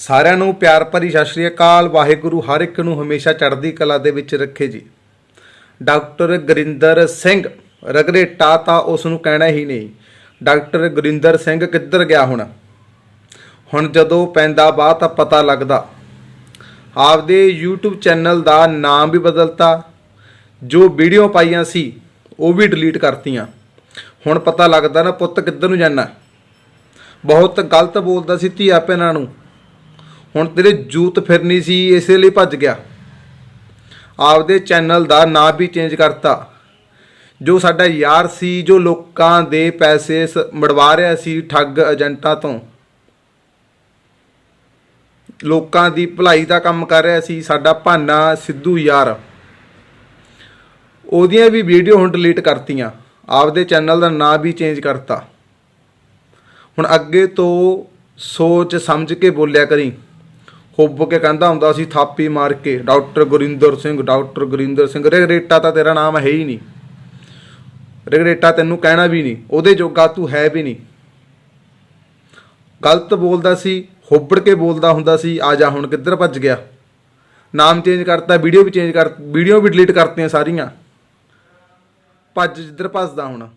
ਸਾਰਿਆਂ ਨੂੰ ਪਿਆਰ ਭਰੀ ਸਤਿ ਸ਼੍ਰੀ ਅਕਾਲ। ਵਾਹਿਗੁਰੂ ਹਰ ਇੱਕ ਨੂੰ ਹਮੇਸ਼ਾ ਚੜ੍ਹਦੀ ਕਲਾ ਦੇ ਵਿੱਚ ਰੱਖੇ ਜੀ। ਡਾਕਟਰ ਗੁਰਿੰਦਰ ਸਿੰਘ ਰਗਰੇਟਾ ਤਾਂ ਉਸ ਨੂੰ ਕਹਿਣਾ ਹੀ ਨਹੀਂ। ਡਾਕਟਰ ਗੁਰਿੰਦਰ ਸਿੰਘ ਕਿੱਧਰ ਗਿਆ ਹੁਣ? ਹੁਣ ਜਦੋਂ ਪੈਂਦਾ ਬਾਅਦ ਤਾਂ ਪਤਾ ਲੱਗਦਾ। ਆਪਦੇ YouTube ਚੈਨਲ ਦਾ ਨਾਮ ਵੀ ਬਦਲਤਾ। ਜੋ ਵੀਡੀਓ ਪਾਈਆਂ ਸੀ, ਉਹ ਵੀ ਡਿਲੀਟ ਕਰਤੀਆਂ। ਹੁਣ ਪਤਾ ਲੱਗਦਾ ਨਾ ਪੁੱਤ ਕਿੱਧਰ ਨੂੰ ਜਾਣਾ। ਬਹੁਤ ਗਲਤ ਬੋਲਦਾ ਸੀ ਧੀਆ ਭੈਣਾਂ ਨੂੰ। ਹੁਣ ਤੇਰੇ ਜੂਤ ਫਿਰਨੀ ਸੀ, ਇਸੇ ਲਈ ਭੱਜ ਗਿਆ। ਆਪਦੇ ਚੈਨਲ ਦਾ ਨਾਂ ਵੀ ਚੇਂਜ ਕਰਤਾ। ਜੋ ਸਾਡਾ ਯਾਰ ਸੀ, ਜੋ ਲੋਕਾਂ ਦੇ ਪੈਸੇ ਸ- ਮੜਵਾ ਰਿਹਾ ਸੀ ਠੱਗ ਏਜੰਟਾਂ ਤੋਂ। ਲੋਕਾਂ ਦੀ ਭਲਾਈ ਦਾ ਕੰਮ ਕਰ ਰਿਹਾ ਸੀ, ਸਾਡਾ ਭਾਨਾ ਸਿੱਧੂ ਯਾਰ। ਉਹਦੀਆਂ ਵੀ ਵੀਡੀਓ ਹੁਣ ਡਿਲੀਟ ਕਰਤੀਆਂ। ਆਪਦੇ ਚੈਨਲ ਦਾ ਨਾਂ ਵੀ ਚੇਂਜ ਕਰਤਾ। ਹੁਣ ਅੱਗੇ ਤੋਂ ਸੋਚ ਸਮਝ ਕੇ ਬੋਲਿਆ ਕਰੀ। ਹੁੱਬ ਕੇ ਕਹਿੰਦਾ ਹੁੰਦਾ ਸੀ, ਥਾਪੀ ਮਾਰ ਕੇ। Doctor Gurinder Singh, doctor Gurinder Singh. ਰੇਗਰੇਟਾ ਤਾਂ ਤੇਰਾ ਨਾਮ ਹੈ ਹੀ ਨਹੀਂ। ਰੇਗਰੇਟਾ ਤੈਨੂੰ ਕਹਿਣਾ ਵੀ ਨਹੀਂ। ਉਹਦੇ ਜੋਗਾ ਤੂੰ ਹੈ ਵੀ ਨਹੀਂ। ਗਲਤ ਬੋਲਦਾ ਸੀ, ਹੋਬੜ ਕੇ ਬੋਲਦਾ ਹੁੰਦਾ ਸੀ, ਆ ਜਾ ਹੁਣ ਕਿੱਧਰ ਭੱਜ ਗਿਆ। ਨਾਮ ਚੇਂਜ ਕਰਤਾ ਵੀਡੀਓ ਵੀ ਚੇਂਜ ਕਰ ਵੀਡੀਓ ਵੀ ਡਿਲੀਟ ਕਰਤੀਆਂ ਸਾਰੀਆਂ। ਭੱਜ ਜਿੱਧਰ ਭੱਜਦਾ ਹੁਣ।